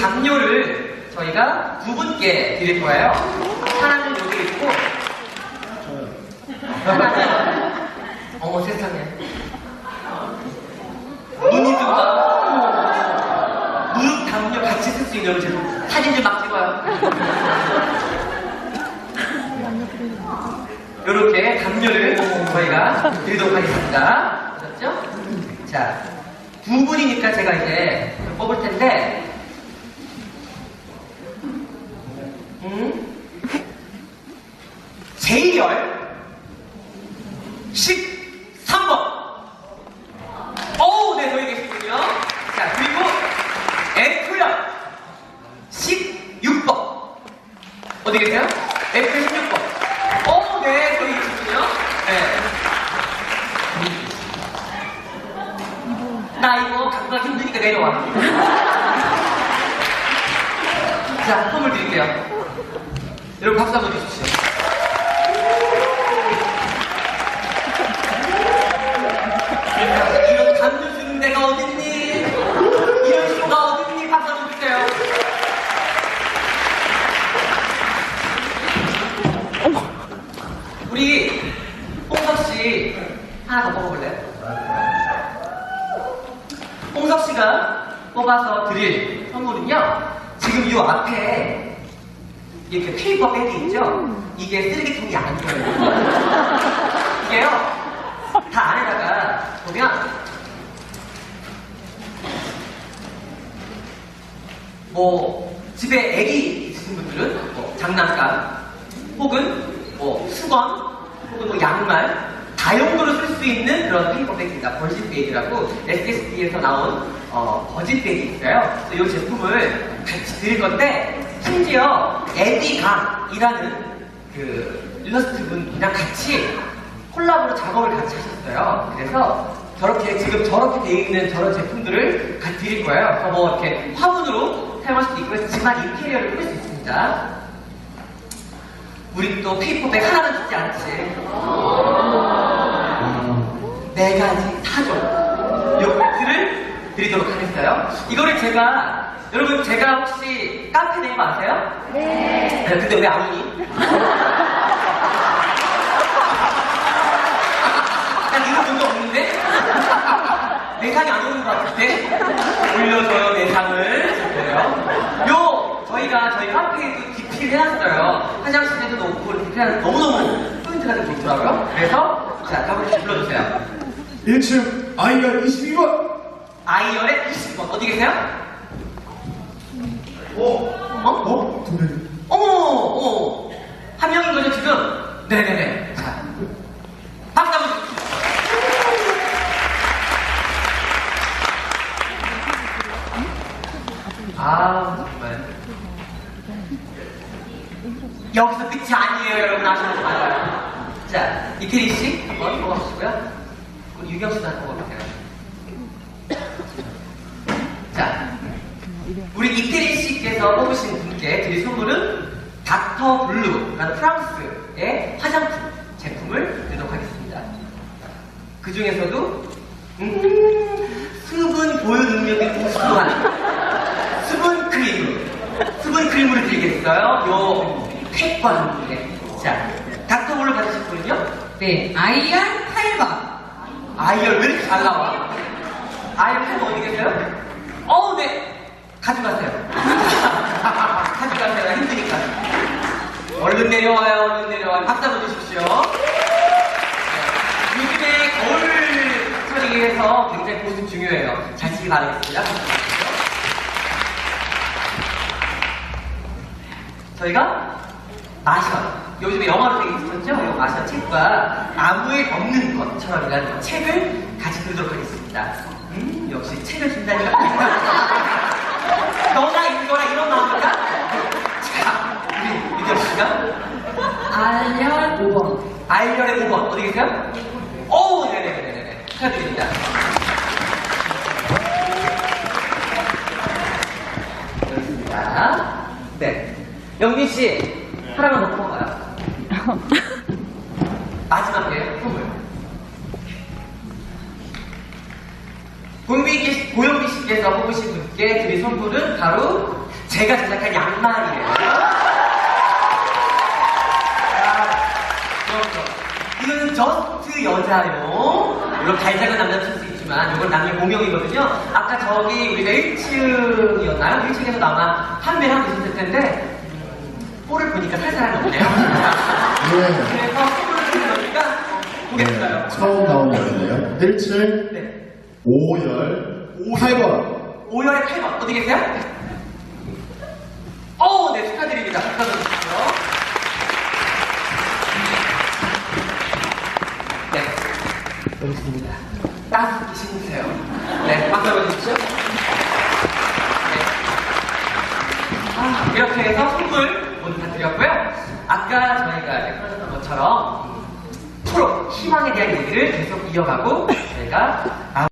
담요를 저희가 두 분께 드릴 거예요. 하나는 여기 있고, 하나는, 어머 세상에. 봐. 무릎 담요 같이 쓸 수 있는 여러분, 사진 좀 막 찍어요. 이렇게 담요를 저희가 드리도록 하겠습니다. 알았죠? 자, 두 분이니까 제가 이제 좀 뽑을 텐데, 음? 제이열 13번. 어우, 네, 저기 계시군요. 자, 그리고 F열 16번. 어디 계세요? F 16번. 어, 네, 저기 계시군요. 네. 나 이거 힘드니까 내려와. 자, 선물 드릴게요. 여러분 박수 한번 주십시오. 이런 감정 주는 데가 어딨니? 이런 쇼가 어딨니? 박수 한번 주세요. 우리 홍석 씨 하나 더 뽑아볼래요? 씨가 뽑아서 드릴 선물은요. 지금 이 앞에 이렇게 페이퍼 백이 있죠? 이게 쓰레기통이 아니에요. 이게요. 다 안에다가 보면 뭐 집에 애기 있으신 분들은 뭐 장난감 혹은 뭐 수건 혹은 뭐 양말 다용도로 쓸 수 있는 그런 페이퍼백입니다. 버짓백이라고 SSD에서 나온 어, 버짓백이 있어요. 그래서 이 제품을 같이 드릴 건데 심지어 에디강이라는 그 일러스트 분이랑 같이 콜라보로 작업을 같이 하셨어요. 그래서 저렇게 지금 저렇게 돼 있는 저런 제품들을 같이 드릴 거예요. 그래서 뭐 이렇게 화분으로 사용할 수도 있고 집안 인테리어를 꾸밀 수 있습니다. 우리 또 페이퍼백 하나는 죽지 않지. 하겠어요. 이거를 제가 여러분 제가 혹시 카페 네임 아세요? 네. 근데 왜안 오니? 난 이거 본적 없는데? 내 상이 안 오는 것 같은데? 올려줘요 내 상을. 그래요. 요 저희가 저희 카페에도 DP를 해놨어요. 화장실에도 놓고 DP하는 너무너무 포인트가 좀 좋더라고요. 그래서 자 가보시 불러주세요. 1층 아이가 22번 아이열의 20번 어디 계세요? 어? 어? 어? 두 명. 어머, 어머, 한 명인 거죠 지금? 네네네. 자, 박수 한번 주십시오. 아 정말. 여기서 끝이 아니에요, 여러분 아시는 말아요. 자, 이태리 씨 한번 뽑아주시고요. 우리 유경 씨도 한번 뽑아주세요. 자, 우리 이태리 씨께서 뽑으신 분께 드릴 선물은 닥터 블루라는 프랑스의 화장품 제품을 드리도록 하겠습니다. 그 중에서도 음, 수분 보유 능력이 우수한 수분 크림, 수분 크림으로 드리겠어요. 요 팩과 함께. 자, 닥터 블루 받으실 분은요? 네, 아이R 8번. 아이열 왜 이렇게 잘 나와? 아이열 팬 어디 계세요? 어우, 네. 가져가세요. 가져가세요. 힘드니까. 얼른 내려와요, 얼른 내려와요. 박수 한번 주십시오. 네. 요즘에 겨울 처리해서 굉장히 보습 중요해요. 잘 쓰기 바라겠습니다. 저희가 마션. 요즘에 영화로 되게 있었죠? 이 마션 책과 나무에 없는 것처럼이라는 책을 같이 들도록 하겠습니다. 음, 역시 책을 준다니까. 너나 읽어라 이런 마음인가? 자, 우리 유경 씨가 아이R 5번. 아이열의 5번 어디 계세요? 오, 네네네네네. 축하드립니다. 그렇습니다. 네. 영빈 씨, 하나만 더 뽑아봐요. 마지막이에요, 씨- 고영빈 씨께서 뽑으신 분께 드릴 선물은 바로 제가 제작한 양말이에요. 아, 그렇죠. 이거는 저스트 여자용. 물론 발작은 남자 쓸수 있지만 이건 남녀 공용이거든요. 아까 저기 우리가 1층이었나요? 1층에서 아마 판매를 하고 있었을 텐데 음, 볼을 보니까 살 사람이 없네요. 네. 그래서 선물을 드리니까 보겠어요. 네, 처음 나온 열인데요. 1층 네. 5열 8번. 5열에 8번. 어디 계세요? 어, 네, 축하드립니다. 축하드립니다. 네. 여기 있습니다. 따뜻히 신으세요. 네, 박수 한번 주십시오. 네. 아, 이렇게 해서 선물 모두 다 드렸고요. 아까 저희가 이제 풀어줬던 것처럼 프로, 희망에 대한 얘기를 계속 이어가고 저희가